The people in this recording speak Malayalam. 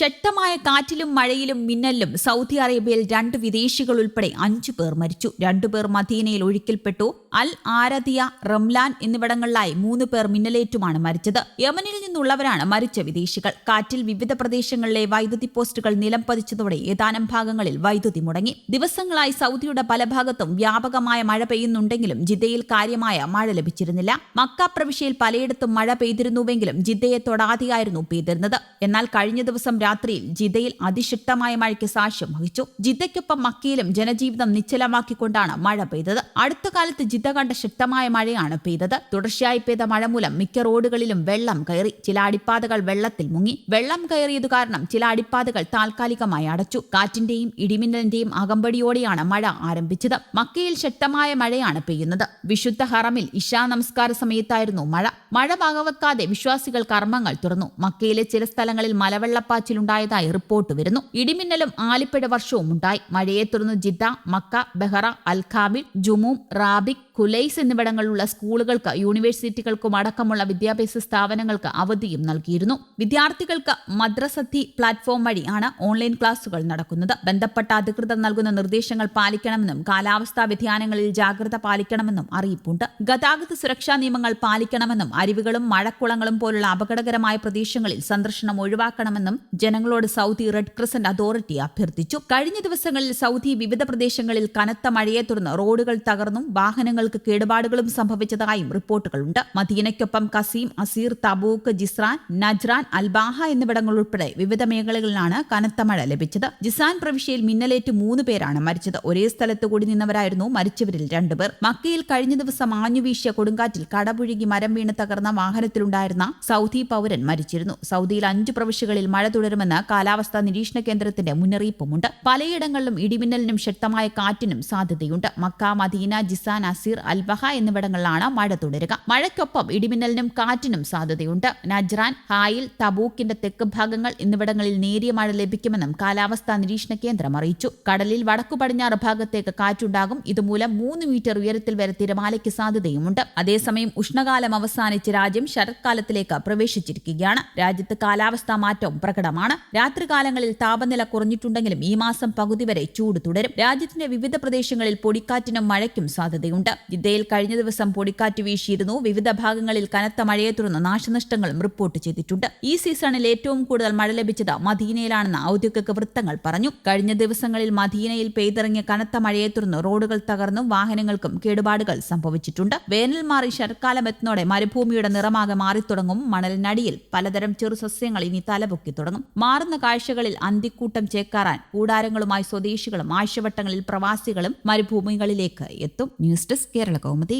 ശക്തമായ കാറ്റിലും മഴയിലും മിന്നലിലും സൗദി അറേബ്യയിൽ രണ്ട് വിദേശികൾ ഉൾപ്പെടെ അഞ്ചു പേർ മരിച്ചു. രണ്ടുപേർ മദീനയിൽ ഒഴുക്കിൽപ്പെട്ടു. അൽ ആരതിയ റംലാൻ എന്നിവിടങ്ങളിലായി മൂന്ന് പേർ മിന്നലേറ്റുമാണ് മരിച്ചത്. യമനിൽ നിന്നുള്ളവരാണ് മരിച്ച വിദേശികൾ. കാറ്റിൽ വിവിധ പ്രദേശങ്ങളിലെ വൈദ്യുതി പോസ്റ്റുകൾ നിലം പതിച്ചതോടെ ഏതാനും ഭാഗങ്ങളിൽ വൈദ്യുതി മുടങ്ങി. ദിവസങ്ങളായി സൗദിയുടെ പല ഭാഗത്തും വ്യാപകമായ മഴ പെയ്യുന്നുണ്ടെങ്കിലും ജിദ്ദയിൽ കാര്യമായ മഴ ലഭിച്ചിരുന്നില്ല. മക്ക പ്രവിശ്യയിൽ പലയിടത്തും മഴ പെയ്തിരുന്നുവെങ്കിലും ജിദ്ദയെ തൊടാതെയായിരുന്നു പെയ്തിരുന്നത്. എന്നാൽ കഴിഞ്ഞ ദിവസം രാത്രിയിൽ ജിദ്ദയിൽ അതിശക്തമായ മഴയ്ക്ക് സാക്ഷ്യം വഹിച്ചു. ജിദ്ദയ്ക്കൊപ്പം മക്കയിലും ജനജീവിതം നിശ്ചലമാക്കിക്കൊണ്ടാണ് മഴ പെയ്തത്. അടുത്ത കാലത്ത് ജിദ്ദ കണ്ട ശക്തമായ മഴയാണ് പെയ്തത്. തുടർച്ചയായി പെയ്ത മഴ മൂലം മിക്ക റോഡുകളിലും വെള്ളം കയറി ചില അടിപ്പാതകൾ വെള്ളത്തിൽ മുങ്ങി. വെള്ളം കയറിയത് കാരണം ചില അടിപ്പാതകൾ താൽക്കാലികമായി അടച്ചു. കാറ്റിന്റെയും ഇടിമിന്നലിന്റെയും അകമ്പടിയോടെയാണ് മഴ ആരംഭിച്ചത്. മക്കയിൽ ശക്തമായ മഴയാണ് പെയ്യുന്നത്. വിശുദ്ധ ഹറമിൽ ഇഷാ നമസ്കാര സമയത്തായിരുന്നു മഴ. മഴ വകവെക്കാതെ വിശ്വാസികൾ കർമ്മങ്ങൾ തുറന്നു. മക്കയിലെ ചില സ്ഥലങ്ങളിൽ മലവെള്ളപ്പാച്ചിലുണ്ടായതായി റിപ്പോർട്ട് വരുന്നു. ഇടിമിന്നലും ആലിപ്പഴ വർഷവും ഉണ്ടായി. മഴയെ തുടർന്ന് Jeddah Mecca Bahra Al Kamil Jumum Rabigh Khulais എന്നിവിടങ്ങളിലുള്ള സ്കൂളുകൾക്ക് യൂണിവേഴ്സിറ്റികൾക്കും അടക്കമുള്ള വിദ്യാഭ്യാസ സ്ഥാപനങ്ങൾക്ക് അവധിയും നൽകിയിരുന്നു. വിദ്യാർത്ഥികൾക്ക് മദ്രസത്തി പ്ലാറ്റ്ഫോം വഴിയാണ് ഓൺലൈൻ ക്ലാസുകൾ നടക്കുന്നത്. ബന്ധപ്പെട്ട അധികൃതർ നൽകുന്ന നിർദ്ദേശങ്ങൾ പാലിക്കണമെന്നും കാലാവസ്ഥാ വ്യതിയാനങ്ങളിൽ ജാഗ്രത പാലിക്കണമെന്നും അറിയിപ്പുണ്ട്. ഗതാഗത സുരക്ഷാ നിയമങ്ങൾ പാലിക്കണമെന്നും അരുവികളും മഴക്കുളങ്ങളും പോലുള്ള അപകടകരമായ പ്രദേശങ്ങളിൽ സന്ദർശനം ഒഴിവാക്കണമെന്നും ജനങ്ങളോട് സൗദി റെഡ് ക്രിസന്റ് അതോറിറ്റി അഭ്യർത്ഥിച്ചു. കഴിഞ്ഞ ദിവസങ്ങളിൽ സൗദി വിവിധ പ്രദേശങ്ങളിൽ കനത്ത മഴയെ തുടർന്ന് റോഡുകൾ തകർന്നും വാഹനങ്ങൾക്ക് കേടുപാടുകളും സംഭവിച്ചതായും റിപ്പോർട്ടുകളുണ്ട്. മദീനയ്ക്കൊപ്പം Qassim Asir Tabuk Jizan Najran Al Baha എന്നിവിടങ്ങൾ ഉൾപ്പെടെ വിവിധ മേഖലകളിലാണ് കനത്ത മഴ ലഭിച്ചത്. ജിസാൻ പ്രവിശ്യയിൽ മിന്നലേറ്റ് മൂന്ന് പേരാണ് മരിച്ചത്. ഒരേ സ്ഥലത്ത് കൂടി നിന്നവരായിരുന്നു മരിച്ചവരിൽ രണ്ടുപേർ. മക്കയിൽ കഴിഞ്ഞ ദിവസം ആഞ്ഞുവീശിയ കൊടുങ്കാറ്റിൽ കടപുഴുകി മരം വീണ് തകർന്ന വാഹനത്തിലുണ്ടായിരുന്ന സൗദി പൗരൻ മരിച്ചിരുന്നു. സൗദിയിൽ അഞ്ച് പ്രവിശ്യകളിൽ മഴ തുടരുമെന്ന് കാലാവസ്ഥാ നിരീക്ഷണ കേന്ദ്രത്തിന്റെ മുന്നറിയിപ്പുമുണ്ട്. പലയിടങ്ങളിലും ഇടിമിന്നലിനും ശക്തമായ കാറ്റിനും സാധ്യതയുണ്ട്. Mecca Medina Jizan Asir Al Baha എന്നിവിടങ്ങളിലാണ് മഴ തുടരുക. മഴയ്ക്കൊപ്പം ഇടിമിന്നലിനും കാറ്റിനും സാധ്യതയുണ്ട്. നജ്റാൻ ഹായിൽ തബൂക്കിന്റെ തെക്ക് ഭാഗങ്ങൾ എന്നിവിടങ്ങളിൽ നേരിയ മഴ ലഭിക്കുമെന്നും കാലാവസ്ഥാ നിരീക്ഷണ കേന്ദ്രം അറിയിച്ചു. കടലിൽ വടക്കു പടിഞ്ഞാറ് ഭാഗത്തേക്ക് കാറ്റുണ്ടാകും. ഇതുമൂലം മൂന്ന് മീറ്റർ ഉയരത്തിൽ വരെ തിരമാലയ്ക്ക് സാധ്യതയുമുണ്ട്. അതേസമയം ഉഷ്ണകാലം അവസാനിച്ച് രാജ്യം ശരത്കാലത്തിലേക്ക് പ്രവേശിച്ചിരിക്കുകയാണ്. രാജ്യത്ത് കാലാവസ്ഥാ മാറ്റവും പ്രകടമാണ്. രാത്രികാലങ്ങളിൽ താപനില കുറഞ്ഞിട്ടുണ്ടെങ്കിലും ഈ മാസം പകുതി വരെ ചൂട് തുടരും. രാജ്യത്തിന്റെ വിവിധ പ്രദേശങ്ങളിൽ പൊടിക്കാറ്റിനും മഴയ്ക്കും സാധ്യതയുണ്ട്. ജിദ്ദയിൽ കഴിഞ്ഞ ദിവസം പൊടിക്കാറ്റ് വീശിയിരുന്നു. വിവിധ ഭാഗങ്ങളിൽ കനത്ത മഴയെ തുടർന്ന് നാശനഷ്ടങ്ങളും റിപ്പോർട്ട് ചെയ്തിട്ടുണ്ട്. ഈ സീസണിൽ ഏറ്റവും കൂടുതൽ മഴ ലഭിച്ചത് മദീനയിലാണെന്ന് ഔദ്യോഗിക വൃത്തങ്ങൾ പറഞ്ഞു. കഴിഞ്ഞ ദിവസങ്ങളിൽ മദീനയിൽ പെയ്തിറങ്ങിയ കനത്ത മഴയെ തുടർന്ന് റോഡുകൾ തകർന്നും വാഹനങ്ങൾക്കും കേടുപാടുകൾ സംഭവിച്ചിട്ടുണ്ട്. വേനൽ മാറി ശരക്കാലം എത്തുന്നതോടെ മരുഭൂമിയുടെ നിറമാകെ മാറിത്തുടങ്ങും. മണലിനടിയിൽ പലതരം ചെറു സസ്യങ്ങൾ ഇനി തലപൊക്കി തുടങ്ങും. മാറുന്ന കാഴ്ചകളിൽ അന്തിക്കൂട്ടം ചേക്കാറാൻ കൂടാരങ്ങളുമായി സ്വദേശികളും ആഴ്ചവട്ടങ്ങളിൽ പ്രവാസികളും മരുഭൂമികളിലേക്ക് എത്തും. News desk Kerala Kaumudi.